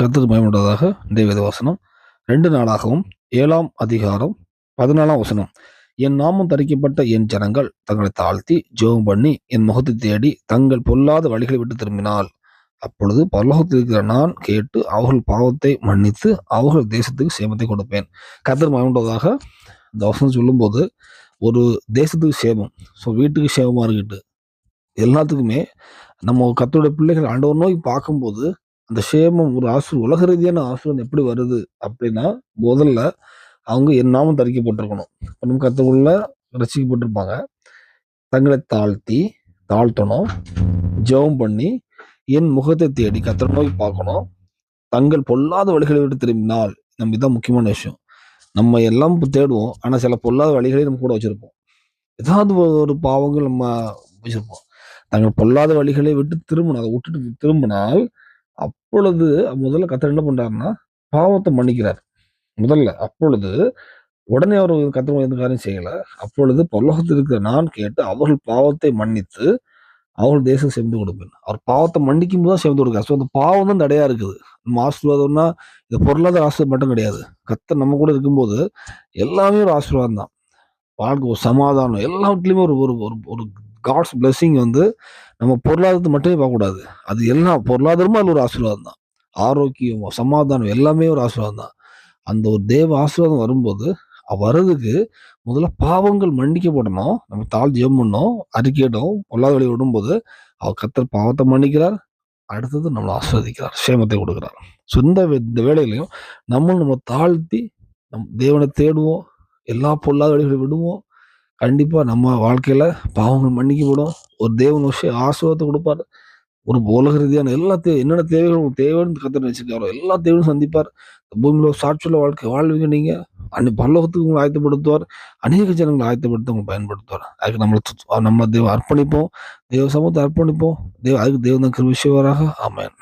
கர்த்தர் பயமுள்ளதாக தேவத வசனம். ரெண்டு நாளாகவும் ஏழாம் அதிகாரம் பதினாலாம் வசனம். என் நாமம் தரிக்கப்பட்ட என் ஜனங்கள் தங்களை தாழ்த்தி ஜெபம் பண்ணி என் முகத்தை தேடி தங்கள் பொல்லாத வழிகளை விட்டு திரும்பினால் அப்பொழுது பல்லோகத்தில் இருக்கிற நான் கேட்டு அவர்கள் பாவத்தை மன்னித்து அவர்கள் தேசத்துக்கு சேமத்தை கொடுப்பேன். கர்த்தர் பயமுள்ளதாக இந்த வசனம் சொல்லும்போது ஒரு தேசத்துக்கு சேமம் ஸோ வீட்டுக்கு சேமமாக இருக்கட்டு எல்லாத்துக்குமே நம்ம கத்தோடைய பிள்ளைகள் ஆண்டவர் நோய் பார்க்கும்போது அந்த சேமம் ஒரு ஆசு உலக ரீதியான ஆசீர்வாதம் எப்படி வருது அப்படின்னா முதல்ல அவங்க என் நாமம் தரிக்கப்பட்டிருக்கணும். நம்ம கத்தக்குள்ள ரசிக்கப்பட்டிருப்பாங்க. தங்களை தாழ்த்தி தாழ்த்தணும். ஜெபம் பண்ணி என் முகத்தை தேடி கத்தரை நோய் பார்க்கணும். தங்கள் பொல்லாத வழிகளை விட்டு திரும்பினால் நம்ம இதான் முக்கியமான விஷயம். நம்ம எல்லாம் தேடுவோம். ஆனால் சில பொல்லாத வழிகளை நம்ம கூட வச்சுருப்போம். ஏதாவது ஒரு ஒரு பாவங்கள் நம்ம வச்சிருப்போம். தங்கள் பொல்லாத வழிகளை விட்டு திரும்பணும். அதை விட்டுட்டு திரும்பினால் அப்பொழுது முதல்ல கத்தர் என்ன பண்ணுறாருன்னா பாவத்தை மன்னிக்கிறார். முதல்ல அப்பொழுது உடனே அவர் கத்தர் எந்த காரியம் செய்யலை. அப்பொழுது பரலோகத்தில் இருக்கிற நான் கேட்டு அவர்கள் பாவத்தை மன்னித்து அவர்கள் தேசம் சேர்ந்து கொடுப்பேன். அவர் பாவத்தை மன்னிக்கும் போது தான் சேர்ந்து கொடுக்காரு ஸோ அந்த பாவம் தான் தடையா இருக்குது. நம்ம ஆசீர்வாதம்னா இந்த பொருளாதார ஆசீர்வாதம் மட்டும் கிடையாது. கத்தர் நம்ம கூட இருக்கும்போது எல்லாமே ஒரு ஆசீர்வாதம் தான். வாழ்க்கை ஒரு சமாதானம் எல்லாத்துலேயுமே ஒரு ஒரு ஒரு ஒரு காட்ஸ் blessing வந்து நம்ம பொருளாதாரத்தை மட்டுமே பார்க்கக்கூடாது. அது எல்லாம் பொருளாதாரமும் அதில் ஒரு ஆசீர்வாதம் தான். ஆரோக்கியம் சமாதானம் எல்லாமே ஒரு ஆசீர்வாதம் தான். அந்த ஒரு தேவ ஆசீர்வாதம் வரும்போது வர்றதுக்கு முதல்ல பாவங்கள் மன்னிக்கப்படணும். நம்ம தாழ் ஜெயம் பண்ணோம் அறிக்கையிடும் பொல்லாத வழி விடும்போது அவர் கத்தர் பாவத்தை மன்னிக்கிறார். அடுத்தது நம்மளை ஆஸ்வதிக்கிறார் சேமத்தை கொடுக்குறார். ஸோ இந்த இந்த வேலையிலையும் நம்ம நம்ம தாழ்த்தி நம் தேவனை தேடுவோம் எல்லா பொல்லாத வழிகளை விடுவோம். கண்டிப்பாக நம்ம வாழ்க்கையில் பாவங்கள் மன்னிக்கப்படும். ஒரு தேவன் விஷயம் ஆசீர்வாதத்தை கொடுப்பார். ஒரு உலக ரீதியான எல்லா தே என்னென்ன தேவைகள் உங்களுக்கு தேவைன்னு கத்தர் வச்சுருக்காரோ எல்லா தேவையும் சந்திப்பார். பூமியில் பூமியில ஒரு சாட்சியுள்ள வாழ்க்கை வாழ்வீங்க நீங்கள் அன்னை பல்லோகத்துக்கு உங்களை ஆயத்தப்படுத்துவார். அநேக ஜனங்களை ஆயத்தப்படுத்த உங்களை பயன்படுத்துவார். அதுக்கு நம்மளை நம்ம தேவ அர்ப்பணிப்போம். தேவ சமூகத்தை அர்ப்பணிப்போம். தேவ அதுக்கு தேவன் தான் கிருபிஷவராக ஆமென்.